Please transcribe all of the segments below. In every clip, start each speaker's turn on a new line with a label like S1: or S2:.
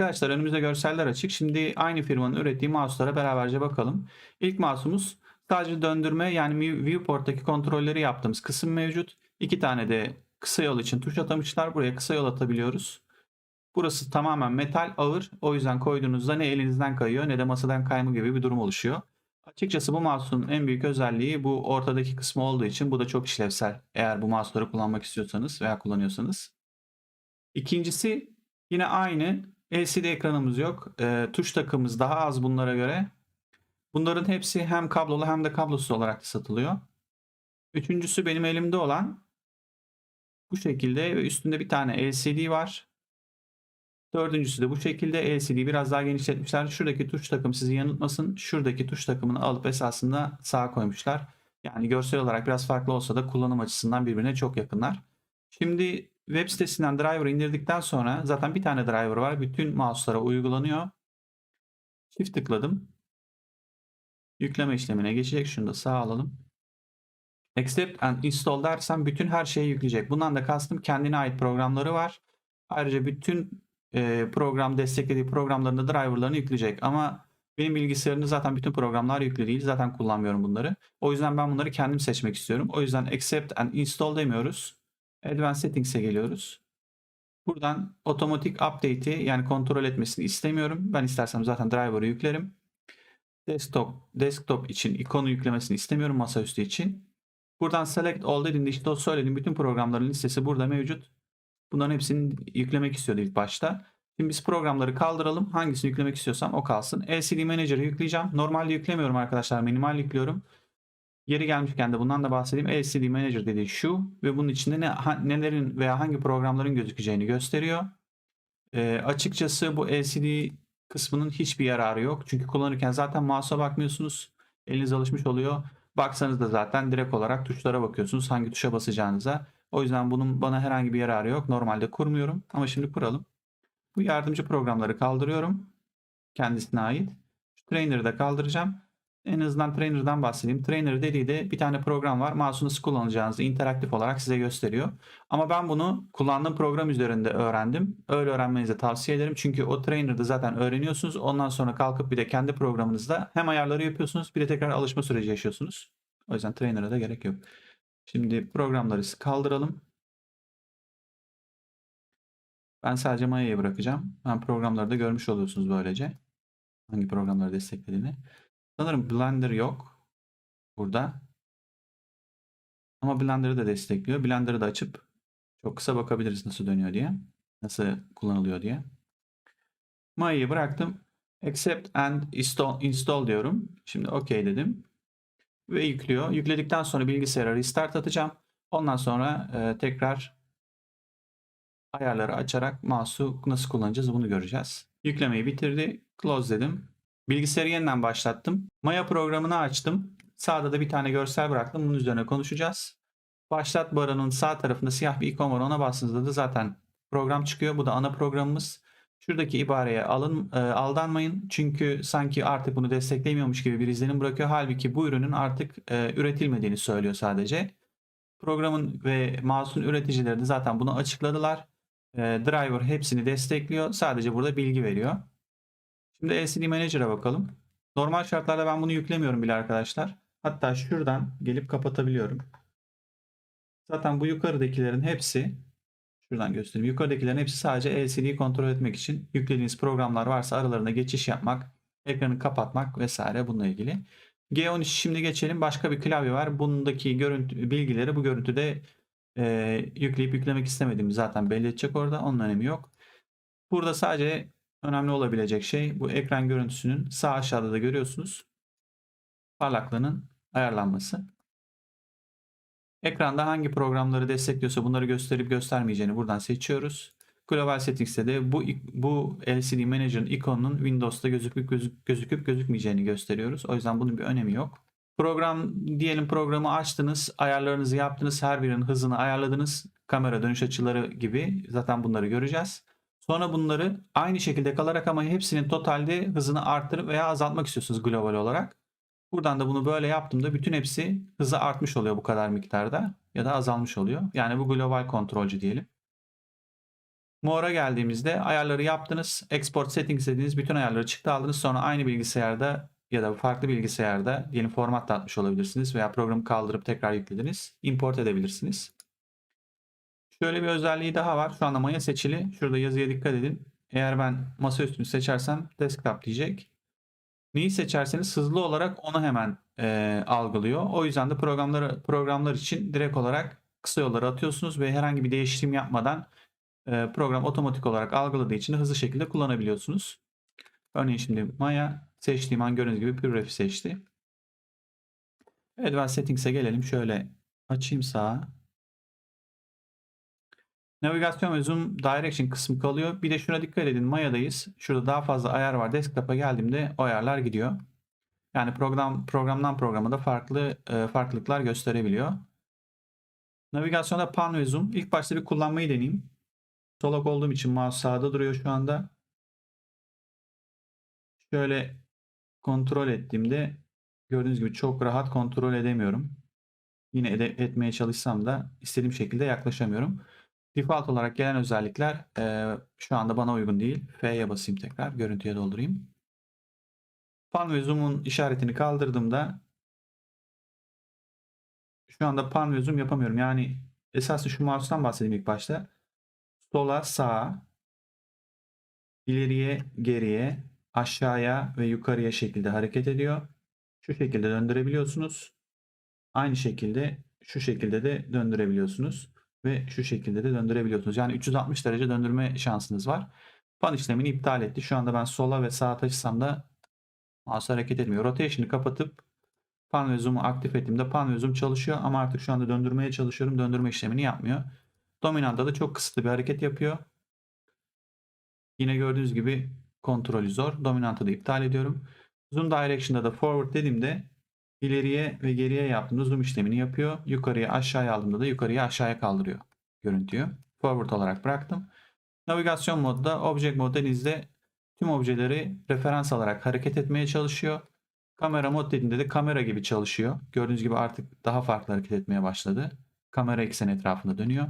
S1: Arkadaşlar önümüzde görseller açık. Şimdi aynı firmanın ürettiği mouse'lara beraberce bakalım. İlk mouse'umuz sadece döndürme yani viewport'taki kontrolleri yaptığımız kısım mevcut. İki tane de kısa yol için tuş atamışlar. Buraya kısa yol atabiliyoruz. Burası tamamen metal ağır. O yüzden koyduğunuzda ne elinizden kayıyor ne de masadan kayma gibi bir durum oluşuyor. Açıkçası bu mouse'un en büyük özelliği bu ortadaki kısmı olduğu için bu da çok işlevsel. Eğer bu mouse'ları kullanmak istiyorsanız veya kullanıyorsanız. İkincisi yine aynı LCD ekranımız yok. E, tuş takımız daha az bunlara göre. Bunların hepsi hem kablolu hem de kablosuz olarak da satılıyor. Üçüncüsü benim elimde olan bu şekilde ve üstünde bir tane LCD var. Dördüncüsü de bu şekilde LCD'yi biraz daha genişletmişler. Şuradaki tuş takım sizi yanıltmasın. Şuradaki tuş takımını alıp esasında sağa koymuşlar. Yani görsel olarak biraz farklı olsa da kullanım açısından birbirine çok yakınlar. Şimdi web sitesinden driver indirdikten sonra zaten bir tane driver var. Bütün mouse'lara uygulanıyor. Çift tıkladım. Yükleme işlemine geçecek. Şunu da sağ alalım. Accept and install dersem bütün her şeyi yükleyecek. Bundan da kastım kendine ait programları var. Ayrıca bütün e, program desteklediği programlarında driverlarını yükleyecek. Ama benim bilgisayarımda zaten bütün programlar yüklü değil. Zaten kullanmıyorum bunları. O yüzden ben bunları kendim seçmek istiyorum. O yüzden accept and install demiyoruz. Advanced Settings'e geliyoruz. Buradan otomatik update'i yani kontrol etmesini istemiyorum. Ben istersem zaten driver'ı yüklerim. Desktop, desktop için ikonu yüklemesini istemiyorum masaüstü için. Buradan select all dediğinde işte o söylediğim bütün programların listesi burada mevcut. Bunların hepsini yüklemek istiyordu ilk başta. Şimdi biz programları kaldıralım. Hangisini yüklemek istiyorsam o kalsın. LCD Manager'ı yükleyeceğim. Normalde yüklemiyorum arkadaşlar. Minimal yüklüyorum. Yeri gelmişken de bundan da bahsedeyim. LCD Manager dediği şu ve bunun içinde ne, ha, nelerin veya hangi programların gözükeceğini gösteriyor. E, açıkçası bu LCD kısmının hiçbir yararı yok. Çünkü kullanırken zaten mouse'a bakmıyorsunuz. Eliniz alışmış oluyor. Baksanız da zaten direkt olarak tuşlara bakıyorsunuz. Hangi tuşa basacağınıza. O yüzden bunun bana herhangi bir yararı yok. Normalde kurmuyorum ama şimdi kuralım. Bu yardımcı programları kaldırıyorum. Kendisine ait. Şu trainer'ı da kaldıracağım. En azından Trainer'dan bahsedeyim. Trainer dediği de bir tane program var. Mouse'u nasıl kullanacağınızı interaktif olarak size gösteriyor. Ama ben bunu kullandığım program üzerinde öğrendim. Öyle öğrenmenizi tavsiye ederim. Çünkü o Trainer'da zaten öğreniyorsunuz. Ondan sonra kalkıp bir de kendi programınızda hem ayarları yapıyorsunuz bir de tekrar alışma süreci yaşıyorsunuz. O yüzden Trainer'a da gerek yok. Şimdi programları kaldıralım. Ben sadece Maya'yı bırakacağım. Ben programları da görmüş oluyorsunuz böylece. Hangi programları desteklediğini. Sanırım Blender yok burada. Ama Blender'ı da destekliyor. Blender'ı da açıp çok kısa bakabiliriz nasıl dönüyor diye. Nasıl kullanılıyor diye. Maya'yı bıraktım. Accept and install, install diyorum. Şimdi OK dedim. Ve yüklüyor. Yükledikten sonra bilgisayara restart atacağım. Ondan sonra e, tekrar ayarları açarak mouse'u nasıl kullanacağız bunu göreceğiz. Yüklemeyi bitirdi. Close dedim. Bilgisayarı yeniden başlattım. Maya programını açtım. Sağda da bir tane görsel bıraktım. Bunun üzerine konuşacağız. Başlat barının sağ tarafında siyah bir ikon var. Ona bastığınızda da zaten program çıkıyor. Bu da ana programımız. Şuradaki ibareye alın, e, aldanmayın. Çünkü sanki artık bunu desteklemiyormuş gibi bir izlenim bırakıyor. Halbuki bu ürünün artık e, üretilmediğini söylüyor sadece. Programın ve mouse'un üreticileri de zaten bunu açıkladılar. E, driver hepsini destekliyor. Sadece burada bilgi veriyor. Şimdi LCD Manager'a bakalım. Normal şartlarda ben bunu yüklemiyorum bile arkadaşlar. Hatta şuradan gelip kapatabiliyorum. Zaten bu yukarıdakilerin hepsi şuradan göstereyim. Yukarıdakilerin hepsi sadece LCD'yi kontrol etmek için yüklediğiniz programlar varsa aralarında geçiş yapmak, ekranı kapatmak vesaire bununla ilgili. G13 şimdi geçelim. Başka bir klavye var. Bundaki görüntü bilgileri bu görüntüde e, yükleyip yüklemek istemediğimi zaten belli edecek orada. Onun önemi yok. Burada sadece önemli olabilecek şey bu ekran görüntüsünün sağ aşağıda da görüyorsunuz. Parlaklığının ayarlanması. Ekranda hangi programları destekliyorsa bunları gösterip göstermeyeceğini buradan seçiyoruz. Global Settings'te de bu, bu LCD Manager'ın ikonunun Windows'ta gözüküp, gözük, gözüküp gözükmeyeceğini gösteriyoruz. O yüzden bunun bir önemi yok. Program diyelim programı açtınız, ayarlarınızı yaptınız, her birinin hızını ayarladınız. Kamera dönüş açıları gibi zaten bunları göreceğiz. Sonra bunları aynı şekilde kalarak ama hepsinin totalde hızını arttırıp veya azaltmak istiyorsunuz global olarak. Buradan da bunu böyle yaptığımda bütün hepsi hızı artmış oluyor bu kadar miktarda ya da azalmış oluyor. Yani bu global kontrolcü diyelim. More'a geldiğimizde ayarları yaptınız. Export settings dediğiniz bütün ayarları çıktı aldınız. Sonra aynı bilgisayarda ya da farklı bilgisayarda diyelim format da atmış olabilirsiniz veya programı kaldırıp tekrar yüklediniz. Import edebilirsiniz. Şöyle bir özelliği daha var. Şu anda maya seçili. Şurada yazıya dikkat edin. Eğer ben masaüstünü seçersem desktop diyecek. Neyi seçerseniz hızlı olarak onu hemen e, algılıyor. O yüzden de programları programlar için direkt olarak kısa yolları atıyorsunuz ve herhangi bir değişim yapmadan e, program otomatik olarak algıladığı için hızlı şekilde kullanabiliyorsunuz. Örneğin şimdi Maya seçtiğim an gördüğünüz gibi PureRef'i seçti. Advanced Settings'e gelelim. Şöyle açayım sağa. Navigasyon ve Zoom Direction kısmı kalıyor. Bir de şuna dikkat edin. Maya'dayız. Şurada daha fazla ayar var. Desktop'a geldiğimde o ayarlar gidiyor. Yani program programdan programa da farklı e, farklılıklar gösterebiliyor. Navigasyonda pan ve zoom. İlk başta bir kullanmayı deneyeyim. Solak olduğum için mouse sağda duruyor şu anda. Şöyle kontrol ettiğimde gördüğünüz gibi çok rahat kontrol edemiyorum. Yine ede- etmeye çalışsam da istediğim şekilde yaklaşamıyorum. Default olarak gelen özellikler e, şu anda bana uygun değil. F'ye basayım tekrar. Görüntüye doldurayım. Pan ve zoom'un işaretini kaldırdığımda şu anda pan ve zoom yapamıyorum. Yani esaslı şu mouse'tan bahsedeyim ilk başta. Sola, sağa, ileriye, geriye, aşağıya ve yukarıya şekilde hareket ediyor. Şu şekilde döndürebiliyorsunuz. Aynı şekilde şu şekilde de döndürebiliyorsunuz ve şu şekilde de döndürebiliyorsunuz. Yani 360 derece döndürme şansınız var. Pan işlemini iptal etti. Şu anda ben sola ve sağa taşısam da mouse hareket etmiyor. Rotation'ı kapatıp pan ve zoom'u aktif ettiğimde pan ve zoom çalışıyor ama artık şu anda döndürmeye çalışıyorum. Döndürme işlemini yapmıyor. Dominant'ta da çok kısıtlı bir hareket yapıyor. Yine gördüğünüz gibi kontrolü zor. Dominant'ı da iptal ediyorum. Zoom Direction'da da forward dediğimde ileriye ve geriye yaptığımda zoom işlemini yapıyor. Yukarıya aşağıya aldığımda da yukarıya aşağıya kaldırıyor görüntüyü. Forward olarak bıraktım. Navigasyon modda Object Mode denizde tüm objeleri referans alarak hareket etmeye çalışıyor. Kamera mod dediğinde de kamera gibi çalışıyor. Gördüğünüz gibi artık daha farklı hareket etmeye başladı. Kamera ekseni etrafında dönüyor.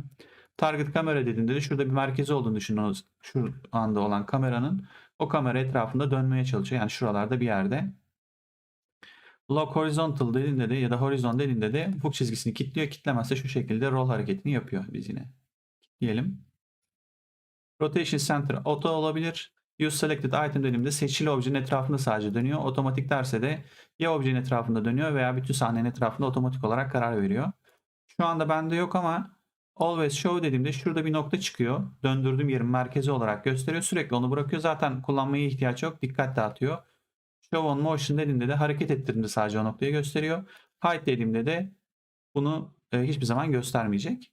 S1: Target kamera dediğinde de şurada bir merkezi olduğunu düşünüyoruz. Şu anda olan kameranın o kamera etrafında dönmeye çalışıyor. Yani şuralarda bir yerde. Lock horizontal dediğinde de ya da horizon dediğinde de ufuk çizgisini kilitliyor. Kitlemezse şu şekilde roll hareketini yapıyor biz yine. Diyelim. Rotation center auto olabilir. Use selected item dediğimde seçili objenin etrafında sadece dönüyor. Otomatik derse de ya objenin etrafında dönüyor veya bütün sahnenin etrafında otomatik olarak karar veriyor. Şu anda bende yok ama always show dediğimde şurada bir nokta çıkıyor. Döndürdüğüm yerin merkezi olarak gösteriyor. Sürekli onu bırakıyor. Zaten kullanmaya ihtiyaç yok. Dikkat dağıtıyor. Show on motion dediğimde de hareket ettirdiğimde sadece o noktayı gösteriyor. Hide dediğimde de bunu e, hiçbir zaman göstermeyecek.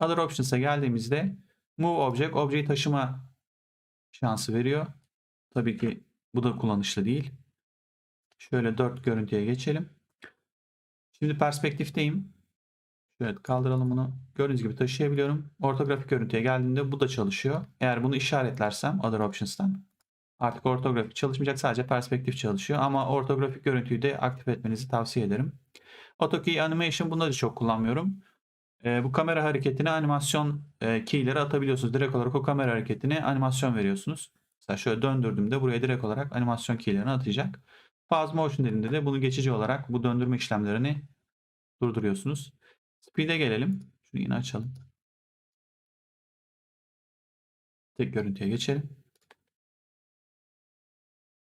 S1: Other options'a geldiğimizde move object, objeyi taşıma şansı veriyor. Tabii ki bu da kullanışlı değil. Şöyle 4 görüntüye geçelim. Şimdi perspektifteyim. Şöyle kaldıralım bunu. Gördüğünüz gibi taşıyabiliyorum. Ortografik görüntüye geldiğinde bu da çalışıyor. Eğer bunu işaretlersem Other Options'tan artık ortografik çalışmayacak. Sadece perspektif çalışıyor. Ama ortografik görüntüyü de aktif etmenizi tavsiye ederim. AutoKey Animation bunda da çok kullanmıyorum. E, bu kamera hareketine animasyon e, keyleri atabiliyorsunuz. Direkt olarak o kamera hareketine animasyon veriyorsunuz. Mesela şöyle döndürdüğümde buraya direkt olarak animasyon keylerini atacak. Pause motion dediğinde de bunu geçici olarak bu döndürme işlemlerini durduruyorsunuz. Speed'e gelelim. Şunu yine açalım. Tek görüntüye geçelim.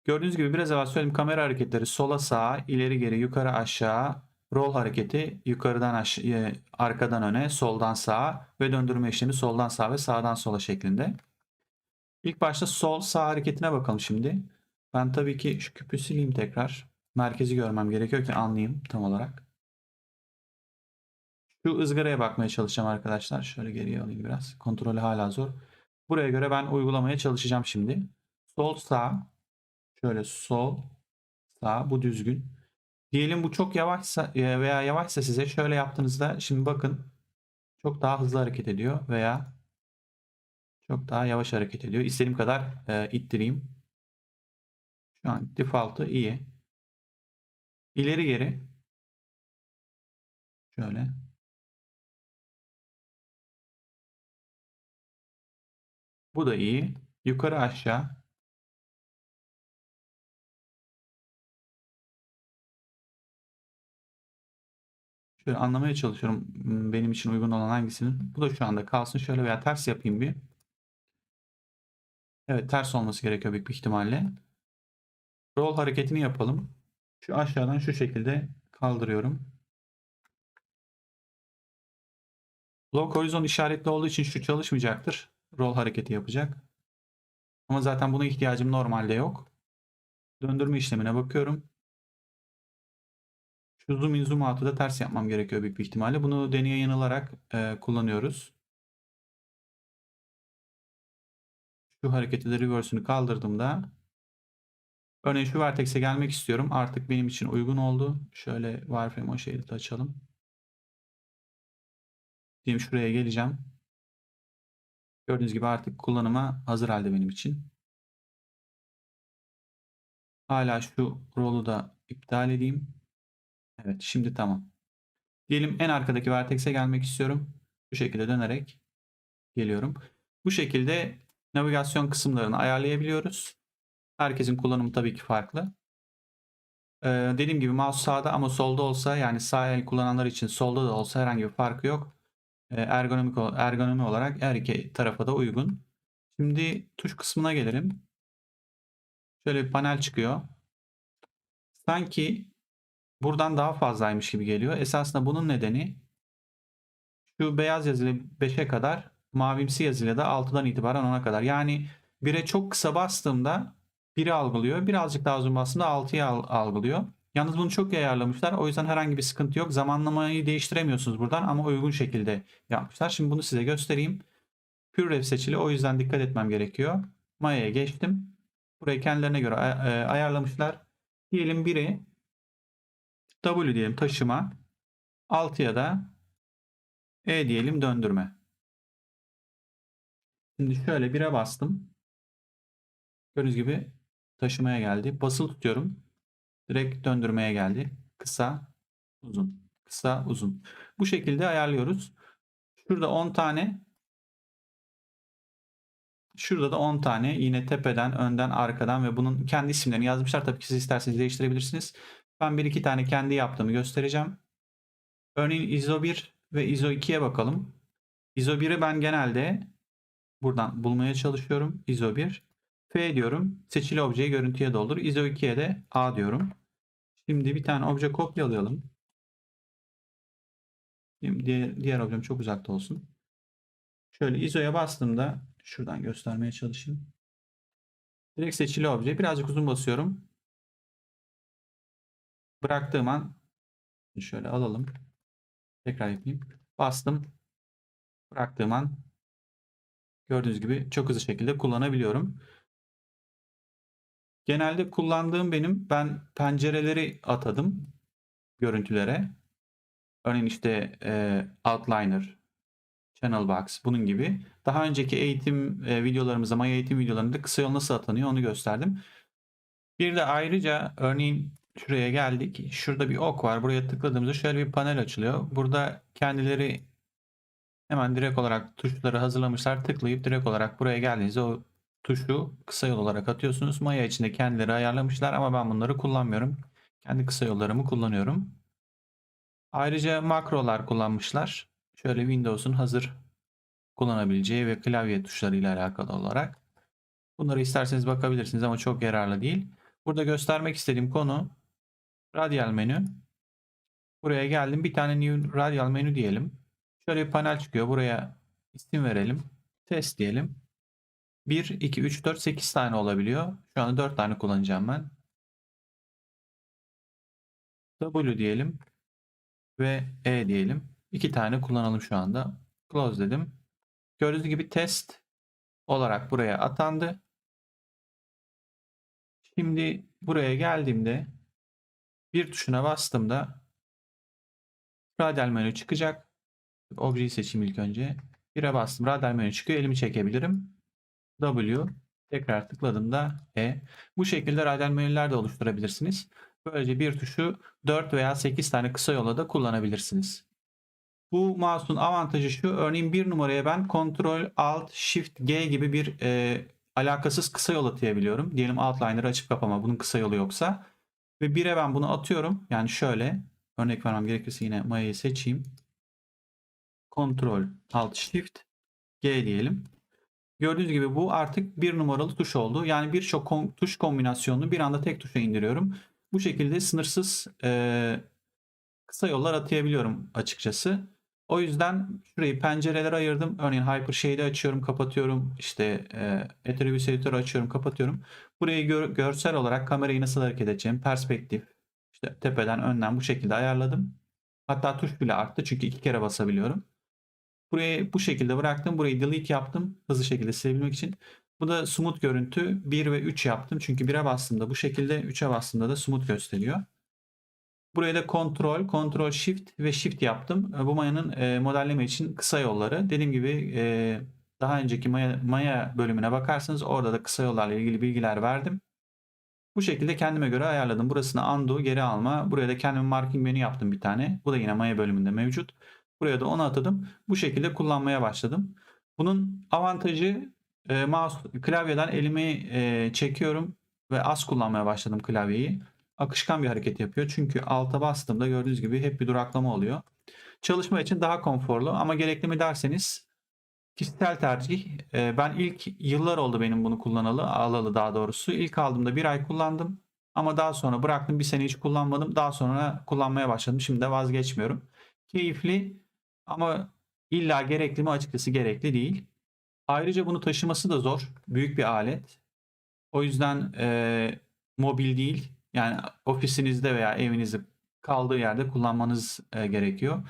S1: Gördüğünüz gibi biraz evvel söylediğim kamera hareketleri sola sağa, ileri geri, yukarı aşağı, roll hareketi yukarıdan aşağı, arkadan öne, soldan sağa ve döndürme işlemi soldan sağa ve sağdan sola şeklinde. İlk başta sol sağ hareketine bakalım şimdi. Ben tabii ki şu küpü sileyim tekrar. Merkezi görmem gerekiyor ki anlayayım tam olarak. Şu ızgaraya bakmaya çalışacağım arkadaşlar. Şöyle geriye alayım biraz. Kontrolü hala zor. Buraya göre ben uygulamaya çalışacağım şimdi. Sol sağ. Şöyle sol sağ. Bu düzgün. Diyelim bu çok yavaşsa e, veya yavaşsa size şöyle yaptığınızda şimdi bakın çok daha hızlı hareket ediyor veya çok daha yavaş hareket ediyor. İstediğim kadar e, ittireyim. Şu an default'ı iyi. İleri geri şöyle Bu da iyi. Yukarı aşağı. Şöyle anlamaya çalışıyorum benim için uygun olan hangisinin. Bu da şu anda kalsın. Şöyle veya ters yapayım bir. Evet ters olması gerekiyor büyük bir ihtimalle. Roll hareketini yapalım. Şu aşağıdan şu şekilde kaldırıyorum. Lock horizon işaretli olduğu için şu çalışmayacaktır. Roll hareketi yapacak. Ama zaten buna ihtiyacım normalde yok. Döndürme işlemine bakıyorum. Şu zoom in zoom out'u da ters yapmam gerekiyor büyük bir ihtimalle. Bunu deneye yanılarak e, kullanıyoruz. Şu hareketi de reverse'ünü kaldırdığımda örneğin şu vertex'e gelmek istiyorum. Artık benim için uygun oldu. Şöyle wireframe o şeyi de açalım. Diyeyim şuraya geleceğim. Gördüğünüz gibi artık kullanıma hazır halde benim için. Hala şu rolü da iptal edeyim. Evet şimdi tamam. Diyelim en arkadaki vertex'e gelmek istiyorum. Bu şekilde dönerek geliyorum. Bu şekilde navigasyon kısımlarını ayarlayabiliyoruz. Herkesin kullanımı tabii ki farklı. Ee, dediğim gibi mouse sağda ama solda olsa yani sağ el kullananlar için solda da olsa herhangi bir farkı yok. Ee, ergonomik ergonomi olarak her iki tarafa da uygun. Şimdi tuş kısmına gelelim. Şöyle bir panel çıkıyor. Sanki buradan daha fazlaymış gibi geliyor. Esasında bunun nedeni şu beyaz yazılı 5'e kadar mavimsi yazıyla da 6'dan itibaren 10'a kadar. Yani 1'e çok kısa bastığımda 1'i algılıyor. Birazcık daha uzun bastığımda 6'yı algılıyor. Yalnız bunu çok iyi ayarlamışlar. O yüzden herhangi bir sıkıntı yok. Zamanlamayı değiştiremiyorsunuz buradan ama uygun şekilde yapmışlar. Şimdi bunu size göstereyim. PureRev seçili. O yüzden dikkat etmem gerekiyor. Maya'ya geçtim. Burayı kendilerine göre ay- ayarlamışlar. Diyelim biri W diyelim taşıma. 6'ya da E diyelim döndürme. Şimdi şöyle 1'e bastım. Gördüğünüz gibi taşımaya geldi. Basılı tutuyorum. Direkt döndürmeye geldi. Kısa, uzun. Kısa, uzun. Bu şekilde ayarlıyoruz. Şurada 10 tane Şurada da 10 tane yine tepeden, önden, arkadan ve bunun kendi isimlerini yazmışlar. Tabii ki siz isterseniz değiştirebilirsiniz. Ben bir iki tane kendi yaptığımı göstereceğim. Örneğin ISO 1 ve ISO 2'ye bakalım. ISO 1'i ben genelde buradan bulmaya çalışıyorum. ISO 1. F diyorum. Seçili objeyi görüntüye doldur. ISO 2'ye de A diyorum. Şimdi bir tane obje kopyalayalım. Diğer, diğer objem çok uzakta olsun. Şöyle ISO'ya bastığımda şuradan göstermeye çalışayım. Direkt seçili obje. Birazcık uzun basıyorum. Bıraktığım an şöyle alalım. Tekrar yapayım. Bastım. Bıraktığım an gördüğünüz gibi çok hızlı şekilde kullanabiliyorum. Genelde kullandığım benim ben pencereleri atadım görüntülere. Örneğin işte e, Outliner, Channel Box bunun gibi. Daha önceki eğitim e, videolarımızda, Maya eğitim videolarında kısa yol nasıl atanıyor onu gösterdim. Bir de ayrıca örneğin şuraya geldik. Şurada bir ok var. Buraya tıkladığımızda şöyle bir panel açılıyor. Burada kendileri hemen direkt olarak tuşları hazırlamışlar. Tıklayıp direkt olarak buraya geldiğinizde o tuşu kısa yol olarak atıyorsunuz. Maya içinde kendileri ayarlamışlar ama ben bunları kullanmıyorum. Kendi kısa yollarımı kullanıyorum. Ayrıca makrolar kullanmışlar. Şöyle Windows'un hazır kullanabileceği ve klavye tuşlarıyla alakalı olarak. Bunları isterseniz bakabilirsiniz ama çok yararlı değil. Burada göstermek istediğim konu radyal menü. Buraya geldim. Bir tane new radyal menü diyelim. Şöyle bir panel çıkıyor. Buraya isim verelim. Test diyelim. 1, 2, 3, 4, 8 tane olabiliyor. Şu anda 4 tane kullanacağım ben. W diyelim. Ve E diyelim. 2 tane kullanalım şu anda. Close dedim. Gördüğünüz gibi test olarak buraya atandı. Şimdi buraya geldiğimde bir tuşuna bastığımda radyal menü çıkacak. Objeyi seçeyim ilk önce. Bire bastım. Radyal menü çıkıyor. Elimi çekebilirim. W tekrar tıkladığımda E. Bu şekilde radyal menüler de oluşturabilirsiniz. Böylece bir tuşu 4 veya 8 tane kısa yola da kullanabilirsiniz. Bu mouse'un avantajı şu. Örneğin bir numaraya ben Ctrl Alt Shift G gibi bir e, alakasız kısa yol atayabiliyorum. Diyelim Outliner açıp kapama bunun kısa yolu yoksa. Ve 1'e ben bunu atıyorum. Yani şöyle örnek vermem gerekirse yine Maya'yı seçeyim. Ctrl Alt Shift G diyelim. Gördüğünüz gibi bu artık bir numaralı tuş oldu. Yani birçok kom- tuş kombinasyonunu bir anda tek tuşa indiriyorum. Bu şekilde sınırsız e, kısa yollar atayabiliyorum açıkçası. O yüzden şurayı pencerelere ayırdım. Örneğin Hypershade'i açıyorum, kapatıyorum. İşte e, Attribute Editor'ı açıyorum, kapatıyorum. Burayı gör- görsel olarak kamerayı nasıl hareket edeceğim, perspektif, işte tepeden önden bu şekilde ayarladım. Hatta tuş bile arttı çünkü iki kere basabiliyorum. Burayı bu şekilde bıraktım. Burayı delete yaptım. Hızlı şekilde silebilmek için. Bu da smooth görüntü 1 ve 3 yaptım. Çünkü 1'e bastığımda bu şekilde 3'e bastığımda da smooth gösteriyor. Buraya da kontrol, kontrol shift ve shift yaptım. Bu mayanın e, modelleme için kısa yolları. Dediğim gibi e, daha önceki maya, maya bölümüne bakarsanız orada da kısa yollarla ilgili bilgiler verdim. Bu şekilde kendime göre ayarladım. Burasını undo, geri alma. Buraya da kendim marking menü yaptım bir tane. Bu da yine maya bölümünde mevcut. Buraya da onu atadım. Bu şekilde kullanmaya başladım. Bunun avantajı e, mouse klavyeden elimi e, çekiyorum ve az kullanmaya başladım klavyeyi. Akışkan bir hareket yapıyor. Çünkü alta bastığımda gördüğünüz gibi hep bir duraklama oluyor. Çalışma için daha konforlu ama gerekli mi derseniz kişisel tercih. E, ben ilk yıllar oldu benim bunu kullanalı, alalı daha doğrusu. İlk aldığımda bir ay kullandım. Ama daha sonra bıraktım bir sene hiç kullanmadım. Daha sonra kullanmaya başladım. Şimdi de vazgeçmiyorum. Keyifli ama illa gerekli mi açıkçası gerekli değil. Ayrıca bunu taşıması da zor. Büyük bir alet. O yüzden e, mobil değil. Yani ofisinizde veya evinizde kaldığı yerde kullanmanız e, gerekiyor.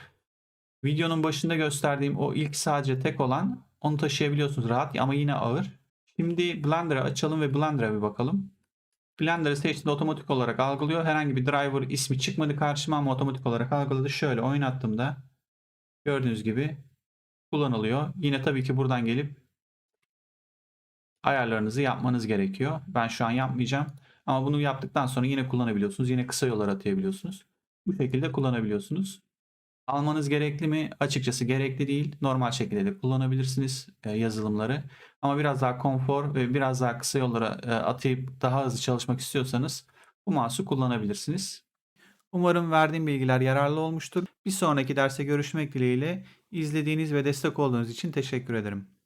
S1: Videonun başında gösterdiğim o ilk sadece tek olan onu taşıyabiliyorsunuz rahat ama yine ağır. Şimdi Blender'ı açalım ve Blender'a bir bakalım. Blender'ı seçtiğinde otomatik olarak algılıyor. Herhangi bir driver ismi çıkmadı karşıma ama otomatik olarak algıladı. Şöyle oynattığımda gördüğünüz gibi kullanılıyor. Yine tabii ki buradan gelip ayarlarınızı yapmanız gerekiyor. Ben şu an yapmayacağım. Ama bunu yaptıktan sonra yine kullanabiliyorsunuz. Yine kısa yollar atayabiliyorsunuz. Bu şekilde kullanabiliyorsunuz. Almanız gerekli mi? Açıkçası gerekli değil. Normal şekilde de kullanabilirsiniz e, yazılımları. Ama biraz daha konfor ve biraz daha kısa yollara e, atayıp daha hızlı çalışmak istiyorsanız bu mouse'u kullanabilirsiniz. Umarım verdiğim bilgiler yararlı olmuştur. Bir sonraki derste görüşmek dileğiyle izlediğiniz ve destek olduğunuz için teşekkür ederim.